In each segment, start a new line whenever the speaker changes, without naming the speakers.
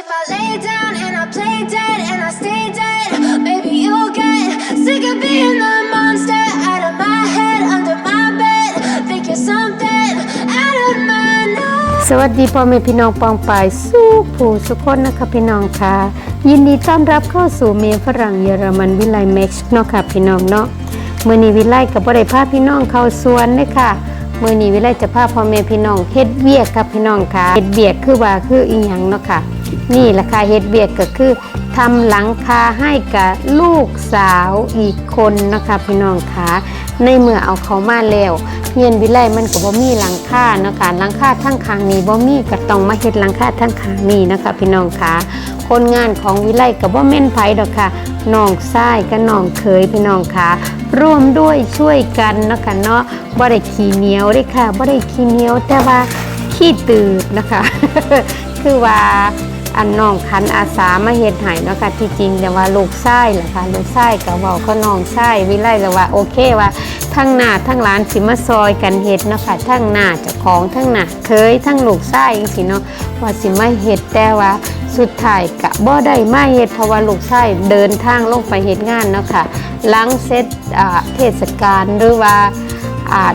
if I lay down and I play dead and I stay dead, maybe you'll get sick of being the monster out of my head, under my bed. Think you're something out of my nose.
สวัสดีพ่อแม่พี่น้องปองปายสู้ผู้สุขคนนะคะพี่น้องค่ะ ยินดีต้อนรับเข้าสู่เมียฝรั่งเยอรมันวิไลแม็กซ์เนาะค่ะพี่น้องเนาะเมื้อนี้วิไลกับบ่ได้พาพี่น้องเข้าสวนเด้อค่ะมื้อนี้วิไลจะพาพ่อแม่พี่น้องเฮ็ดเวียกค่ะพี่น้องค่ะเฮ็ดเวียกคือว่าคืออีหยังเนาะค่ะ นี่แหละค่ะเฮ็ดเวียกก็คือทำหลังคาให้กับลูกสาวอีกคนนะคะพี่น้องคะในเมื่อเอาเขามาแล้วเฮียนวิไลมันก็บ่มีหลังคาเนาะค่ะหลังคาทั้งคางนี้บ่มีก็ต้องมาเฮ็ดหลังคาทั้งคางนี้นะคะพี่น้องคะคนงานของวิไลก็บ่แม่นไผดอกค่ะน้องชายกับน้องเขยพี่น้องค่ะร่วมด้วยช่วยกันเนาะคะเนาะบ่ได้ขี้เหนียวเด้ค่ะบ่ได้ขี้เหนียวแต่ว่าขี้ตืดนะคะ คือว่า อันน้องคันอาสามาเฮ็ดให้เนาะค่ะที่จริงแต่ว่าลูกชายแหละค่ะลูกชายก็เว้าก็น้องชายวิไลก็ว่าโอเคว่าทั้งหน้าทั้งหลานสิมาซอยกันเฮ็ดเนาะค่ะทั้งหน้าเจ้าของทั้งหน้าเคยทั้งลูกชายจังซี่เนาะว่าสิมาเฮ็ดแต่ว่าสุดท้ายก็บ่ได้มาเฮ็ดเพราะว่าลูกชายเดินทางลงไปเฮ็ดงานเนาะค่ะหลังเสร็จเทศกาลหรือว่า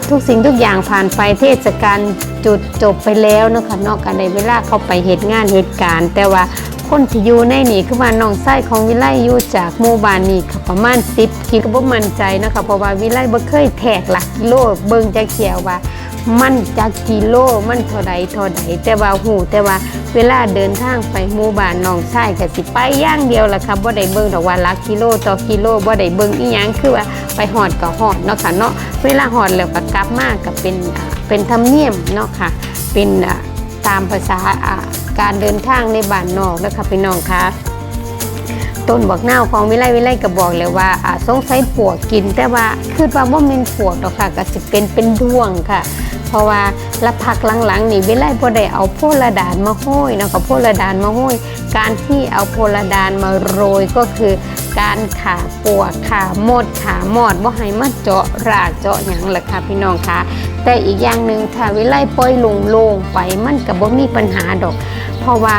ทุกสิ่งทุกอย่างผ่านไปเทศกาลจุดจบไปแล้วนะคะนอกกันในเวลาเขาไปเหตุงานเหตุการณ์ แต่ว่าคนที่อยู่ในนี่คือว่าน้องไส้ของวิไลอยู่จากหมู่บ้านนี่ค่ะประมาณ 10กิโลก็บ่มั่นใจนะคะเพราะว่าวิไลบ่เคยแทกหลักกิโลเบิ่งจะเขียวว่า มันจักกิโลมันเท่าใดเท่าใดแต่ว่าหูแต่ว่าเวลาเดินทางไปหมู่บ้านน้องชายก็สิไปย่างเดียวล่ะค่ะบ่ได้เบิ่งดอกว่าลักกิโลต่อกิโลบ่ได้เบิ่งอีหยังคือว่าไปฮอดก็ฮอดเนาะค่ะเนาะเวลาฮอดแล้วก็กลับมาก็เป็นเป็นธรรมเนียมเนาะค่ะ เป็นตามภาษาการเดินทางในบ้านนอกนะคะพี่น้องค่ะต้นบักนาของวิไลวิไลก็บอกเลยว่าสงสัยปวกกิน แต่ว่าคือว่าบ่แม่นปวกดอกค่ะก็สิเป็นเป็นด้วงค่ะ เพราะว่าละผักหลังๆนี่วิไลบ่ได้เอาโพลดานมาห้อยเนาะกับโพลดานมาห้อยการที่เอาโพลดานมาโรยก็คือการขาปวกขาหมดขามอดบ่ให้มาเจาะรากเจาะหยังล่ะค่ะพี่น้องคะแต่อีกอย่างหนึ่งถ้าวิไลปล่อยลงลงไปมันก็บ่มีปัญหาดอก เพราะว่า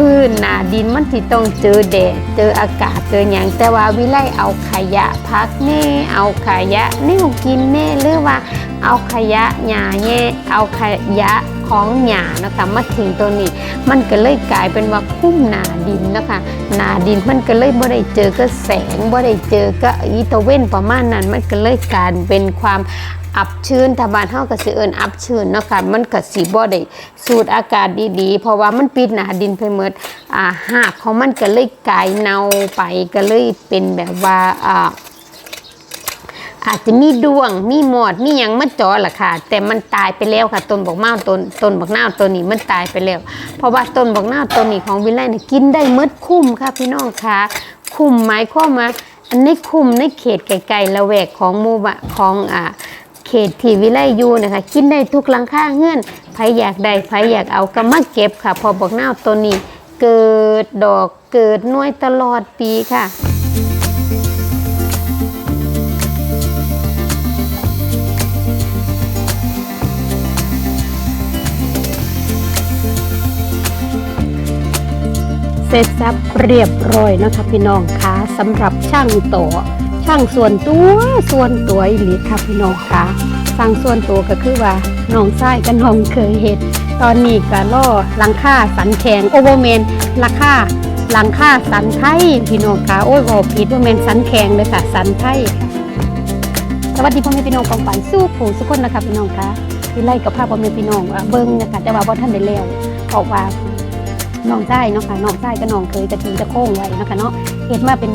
พื้นหนาดินมันที่ต้องเจอแดดเจออากาศเจออย่างแต่ว่าวิไลเอาขยะพักแน่เอาขยะนิ่วกินแน่หรือว่าเอาขยะหญ้าแย่เอาขยะของหญ้านะคะมาทิ้งตัวนี้ มันก็เลยกลายเป็นว่าคุ้มหนาดินนะคะหนาดินมันก็เลยบ่ได้เจอก็แสงบ่ได้เจอก็อีตะเว้นประมาณนั้นมันก็เลยกลายเป็นความ อับชื้นถ้าบ้านเฮาก็สิเอิ้นอับชื้นเนาะค่ะมันก็สิบ่ได้สูดอากาศดีๆ เพราะว่ามันปิดหนาดินไปหมดอ่าหากของมันก็เลยกลายเน่าไปก็เลยเป็นแบบว่าอ่าอาจจะมีดวง มีหมอด มีหยังมาจอล่ะค่ะ แต่มันตายไปแล้วค่ะต้นบอกเมาต้นต้นบอกนาตัวนี้มันตายไปแล้ว เพราะว่าต้นบอกนาตัวนี้ของวิไลเนี่ยกินได้มดคุ้มค่ะ พี่น้องค่ะ คุ้มหมายความาอันในคุ้มในเขตไกลๆละแวกของหมู่บ้านของอ่า เขตที่วิไลอยู่นะคะกินได้ทุกหลังคาเงื่อนใครอยากได้ใครอยากเอาก็มาเก็บค่ะ พอบอกหน้าวตัวนี้ เกิดดอกเกิดน่วยตลอดปีค่ะเสร็จสับเรียบร้อยนะคะพี่น้องคะสำหรับช่างต่อ ช่งส่วนตัวส่วนตัวอีหลีค่ะพี่น้องคะช่งส่วนตัวก็คือว่าน้องชายกับน้องเคยเห็นตอนนี้ก็ล่อหลังค่าสันแข็งโอเวอร์เมนราคาหลังค่าสันไทยพี่น้องคะโอ้ยบอกผิดว่าเมนสันแข็งเลยค่ะสันไทยค่สวัสดีพ่อแม่พี่น้องกองฝันสู้ผู้สุกคนนะคะพี่น้องคะพี่ไล่กับภาพพ่อแม่พี่น้องเบิ้งนะคะแต่ว่าพ่ท่านได้แล้วเพราะว่าน้องไส้เนาะค่ะน้องไส้กับน้องเคยกระทิงจะโค้งไว้เนาะคะเนาะเฮ็ดมาเป็น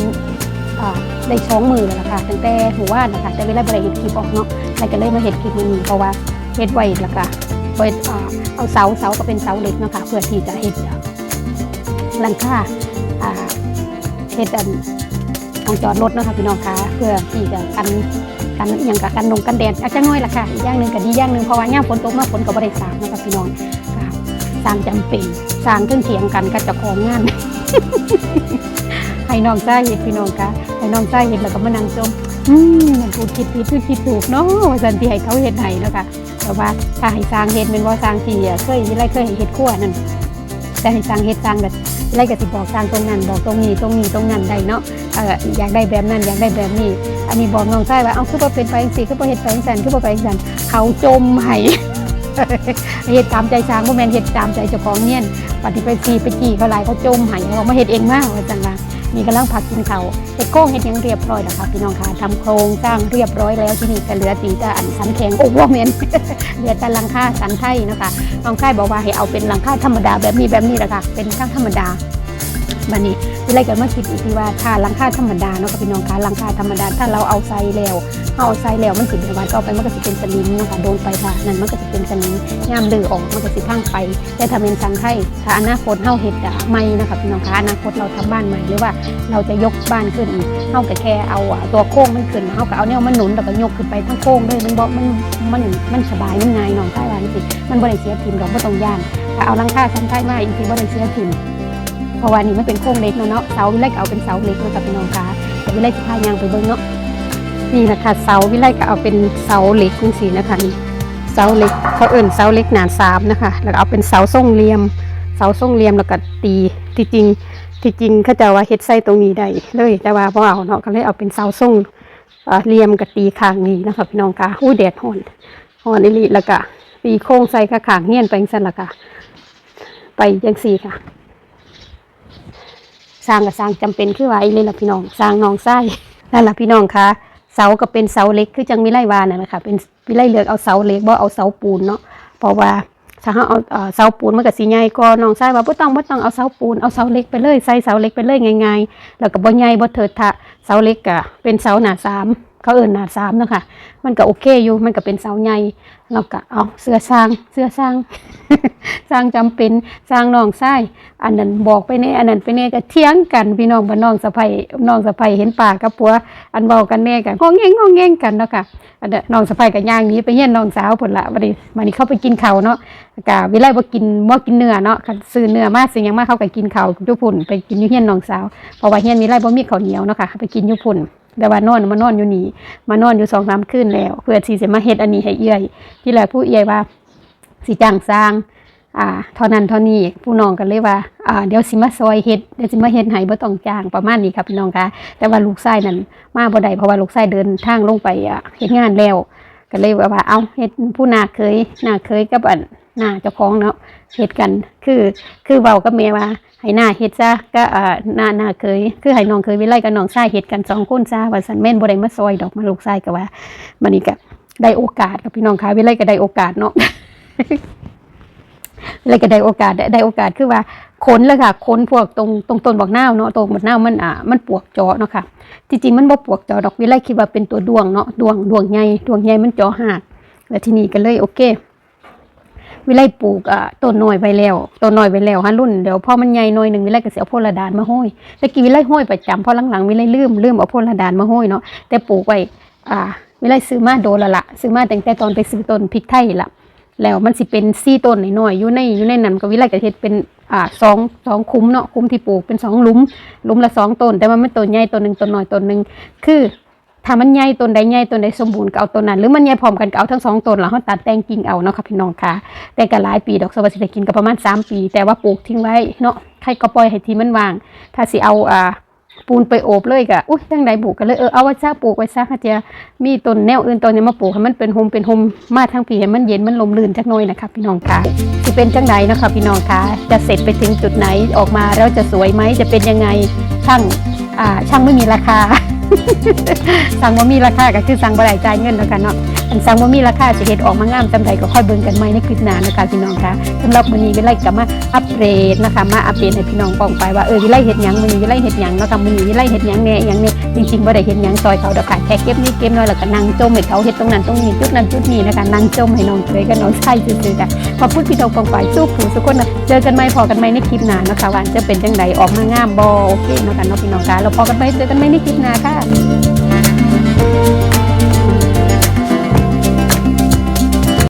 ได้ช้องมือแล้วล่ะค่ะตั้งแต่หัวว่านนะคะแต่เวลาบริเฮ็ดคลิปออกเนาะใครก็เลยมาเฮ็ดคลิปนี้เพราะว่าเฮ็ดไว้แล้วก็ไว้อ่าเอาเสาเสาก็เป็นเสาเหล็กนะค่ะเพื่อที่จะเฮ็ดอ่าหลังคาอ่าเฮ็ดอันของจอดรถเนาะค่ะพี่น้องคะเพื่อที่จะกันกันอย่างกับกันลงกันแดดอาจจะน้อยละค่ะอีกอย่างหนึ่งก็ดีอย่างหนึ่งเพราะว่าย่ามฝนตกมาฝนก็บริสร้านะครับพี่น้องสร้างจำเป็นสร้างเครื่องเถียงกันก็จะของงาน ให้น้องใต้เห็นพี่น้องคะให้น้องใต้เห็นแล้วก็มานั่งจมอืมมันถูกคิดผิดถูกคิดถูกเนาะว่าสันที่ให้เขาเห็นให้เนาะคะแต่ว่าถ้าให้สร้างเห็ดเป็นว่าสร้างที่เคยอะไรเคยเห็ดขั้วนั่น
แต่ให้สร้างเฮ็ดสร้างแบบไล่ก็สิบอกสร้างตรงนั้นบอกตรงนี้ตรงนี้ตรงนั้นได้เนาะเอออยากได้แบบนั้นอยากได้แบบนี้ อันนี้บอกน้องชายว่าเอาคือบ่เป็นไปจังซี่คือบ่เฮ็ดไปจันคือบ่ไปจันเขาจมให้เฮ็ดตามใจสร้างบ่แมนเฮ็ดตามใจเจ้าของเนี่ยนปฏิไปจีไปจีเขาหลายเขาจมให้เขามาเฮ็ดเองมาว่าจังว่า นี่กำลังผักกินเขาเห็ดโค้งเห็ดยังเรียบร้อยแล้วค่ะพี่น้องค่ะทำโครงสร้างเรียบร้อยแล้วที่นี่ก็เหลือตีแต่อันสันแข็งโอ้บ่แมนเหลือแต่ลังค่าสันไทยนะคะน้องไก่บอกว่าให้เอาเป็นลังค่าธรรมดาแบบนี้แบบนี้แหละค่ะเป็นข้างธรรมดาบัดนี้ วิไลก็มาคิดอีกทีว่าถ้าหลังคาธรรมดาเนาะค่ะพี่น้องคะหลังคาธรรมดาถ้าเราเอาใส่แล้วเอาใส่แล้วมันสิเป็นวันก็เอาไปมันก็สิเป็นสลิงเนาะค่ะโดนไปค่ะนั่นมันก็สิเป็นสลิงยามดื้อออกมันก็สิพังไปแต่ถ้าเป็นสังไทยถ้าอนาคตเฮาเฮ็ดอะใหม่นะคะพี่น้องคะอนาคตเราทำบ้านใหม่หรือว่าเราจะยกบ้านขึ้นอีกเฮาก็แค่เอาตัวโค้งมันขึ้นเฮาก็เอาแนวมันหนุนแล้วก็ยกขึ้นไปทั้งโค้งเลยมันบ่มันมันมันสบายมันง่ายน้องใต้ว่าจังซี่มันบ่ได้เสียทีมดอกบ่ต้องย่านถ้าเอาหลังคาสังไทยมาอีกทีบ่ได้เสียทีม ราะว่านี่มันเป็นโค้งเล็กเนาะเนาะเสาวิไลก็เอาเป็นเสาเล็กเนาะกับพี่น้องคะแต่วิไลสิพายางไปเบิ่งเนาะนี่นะคะเสาวิไลก็เอาเป็นเสาเล็กจังซี่นะคะนี่เสาเล็กเขาเอิ่นเสาเล็กหนาสามนะคะ แล้วก็เอาเป็นเสาทรงเหลี่ยม เสาทรงเหลี่ยมแล้วก็ตีที่จริงที่จริงเขาจะว่าเฮ็ดไส้ตรงนี้ได้เลยแต่ว่าพอเอาเนาะก็เลยเอาเป็นเสาทรงเหลี่ยมกับตีข้างนี้นะคะพี่น้องค่ะอู้แดดฮ้อนฮ้อนอีหลีแล้วก็ตีโค้งใส่ข้างเฮียนไปจังซั่นละค่ะไปจังซี่ค่ะ สร้างกับสร้างจำเป็นคือว่าอีเลยล่ะพี่น้องสร้างน้องไส้นั่นล่ะพี่น้องคะเสาก็เป็นเสาเล็กคือจังมิไลวานั่นะคะเป็นมิไลเลือกเอาเสาเล็กบ่เอาเสาปูนเนาะเพราะว่าถ้าเราเอาเสาปูนมันก็สิใหญ่ก็น้องไส้ว่าบ่ต้องบ่ต้องเอาเสาปูนเอาเสาเล็กไปเลยใส่เสาเล็กไปเลยง่ายๆแล้วก็บ่ใหญ่บ่เถิดทะเสาเล็กก็เป็นเสาหน้าสาม เขาเอิ้นหนาสามเนาะค่ะ มันก็โอเคอยู่มันก็เป็นเสาใหญ่แล้วก็เอาเสื้อสร้างเสื้อสร้าง สร้างจำเป็นสร้างน้องไส้อันนั้นบอกไปเนี่ยอันนั้นไปเนี่ยก็เถียงกันพี่น้องบ้านน้องสะใภ้น้องสะใภ้เห็นป่ากับผัวอันเว้ากันแน่กันงองแงงงองแงงกันเนาะค่ะอันนั้นน้องสะใภ้ก็ย่างนี้ไปเฮียนน้องสาวพุ่นละบัดนี้บัดนี้เขาไปกินเขาเนาะกะวิไลบ่กินบ่กินเนื้อเนาะซื้อเนื้อมาสิยังมาเขาก็กินเขาวอยู่พุ่นไปกินอยู่เฮียนน้องสาวเพราะว่าเฮียนวิไลบ่มีข้าวเหนียวเนาะค่ะไปกินอยู่พุ่น แต่ว่านอนมานอนอยู่นี่มานอนอยู่สองสามคืนแล้ว เพื่อที่จะมาเฮ็ดอันนี้ให้เอื้อย ที่แรกผู้เอื้อยว่าสิจ้างสร้างอ่าเท่านั้นเท่านี้ผู้น้องกันเลยว่าอ่าเดี๋ยวสิมาซอยเฮ็ดเดี๋ยวสิมาเฮ็ดให้บ่ต้องจ้างประมาณนี้ครับพี่น้องคะแต่ว่าลูกชายนั่นมาบ่ได้เพราะว่าลูกชายเดินทางลงไปอะเฮ็ดงานแล้วก็เลยว่าว่าเอาเฮ็ดผู้นาเคยนาเคยกับอันนาเจ้าของเนาะเฮ็ดกัน คือคือเว้ากับแม่ว่า ให้หน้าเฮ็ดซะก็อ่าหน้าหน้าเคย คือให้น้องเคยวิไลกับน้องชายเฮ็ดกันสองคนซะว่าซั่นแม่นบ่ได้มาซอยดอกมาลูกชายก็ว่าบัดนี้ก็ได้โอกาสกับพี่น้องค่ะวิไลก็ได้โอกาสเนาะเลยก็ได้โอกาสได้โอกาสคือว่าค้นเลยค่ะค้นพวกตรงตรงต้นบอกนาเนาะตรงบอกนามันอ่ามันปวกจาะเนาะค่ะจริงๆมันบ่ปวกจาะดอกวิไลคิดว่าเป็นตัวดวงเนาะดวงดวงใหญ่ดวงใหญ่มันจาะหักแล้วทีนี้ก็เลยโอเค วิไลปลูกอ่าต้นน้อยไปแล้วต้นน้อยไปแล้วฮะรุ่นเดี๋ยวพอมันใหญ่หน่อยหนึ่งวิไลก็สิเอาโพลดานมาห้อยแต่กี้วิไลห้อยประจำเพราะหลังๆวิไลลืมลืมเอาโพลดานมาห้อยเนาะแต่ปลูกไว้อ่าวิไลซื้อมาโดนละละซื้อมาตั้งแต่ตอนไปซื้อต้นพริกไทยละแล้วมันสิเป็นซี่ต้นหน่อยๆอยู่ในอยู่ในนั้นก็วิไลกระเฮ็ดเป็นอ่าสองสองคุ้มเนาะคุ้มที่ปลูกเป็นสองหลุมหลุมละสองต้น แต่ว่ามันต้นใหญ่ต้นหนึ่งต้นน้อยต้นหนึ่งคือ ถ้ามันใหญ่ต้นใดใหญ่ต้นใดสมบูรณ์ก็เอาต้นนั้นหรือมันใหญ่พร้อมกันก็เอาทั้งสองต้นแล้วเราตัดแต่งกิ่งเอาเนาะค่ะพี่น้องค่ะ แต่ก็หลายปีดอกสวัสดิกินก็ประมาณสามปี แต่ว่าปลูกทิ้งไว้เนาะใครก็ปล่อยให้ทีมันว่าง ถ้าสิเอาอ่าปูนไปโอบเลยกะอุ้ยจังไดปลูกกันเลย เออ เอาไว้ซะปลูกไว้ซะค่ะเจียมีต้นแนวอื่นต้นนี้มาปลูกให้มันเป็นโฮมเป็นโฮมมาทั้งปีให้มันเย็นมันลมลื่นจักหน่อยนะคะพี่น้องค่ะสิเป็นจังไดนะคะพี่น้องค่ะ จะเสร็จไปถึงจุดไหนออกมาแล้วจะสวยไหมจะเป็นยังไงช่างอ่าช่างไม่มีราคา สั่งว่ามีราคาก็คือสั่งบ่ได้จ่ายเงินแล้วกันเนาะอันสั่งว่ามีราคาจะเฮ็ดออกมางามจำใดก็ค่อยเบิ่งกันใหม่ในคลิปหน้านะคะพี่น้องคะสำหรับมื้อนี้วิไลก็มาอัปเดตนะคะ มาอัปเดตให้พี่น้องป้องไปว่าเออวิไลเฮ็ดหยังมื้อนี้วิไลเฮ็ดหยังเนาะค่ะมื้อนี้วิไลเฮ็ดหยังแน่หยังนี่จริงๆบ่ได้เฮ็ดหยังซอยเขาดอกค่ะแค่เก็บนิดเก็บน้อยแล้วก็นั่งจมให้เขาเฮ็ดตรงนั้นตรงนี้จุดนั้นจุดนี้นะคะนั่งจมให้น้องเคยกับน้องชายซื่อๆค่ะขอบคุณพี่น้องป้องไปสู้ผู้ทุกคนนะเจอกันใหม่พอกันใหม่ในคลิปหน้านะคะว่าจะเป็นจังไดออกมางามบ่โอเคเนาะค่ะเนาะพี่น้องคะแล้วพอกันใหม่เจอกันใหม่ในคลิปหน้าค่ะ 네.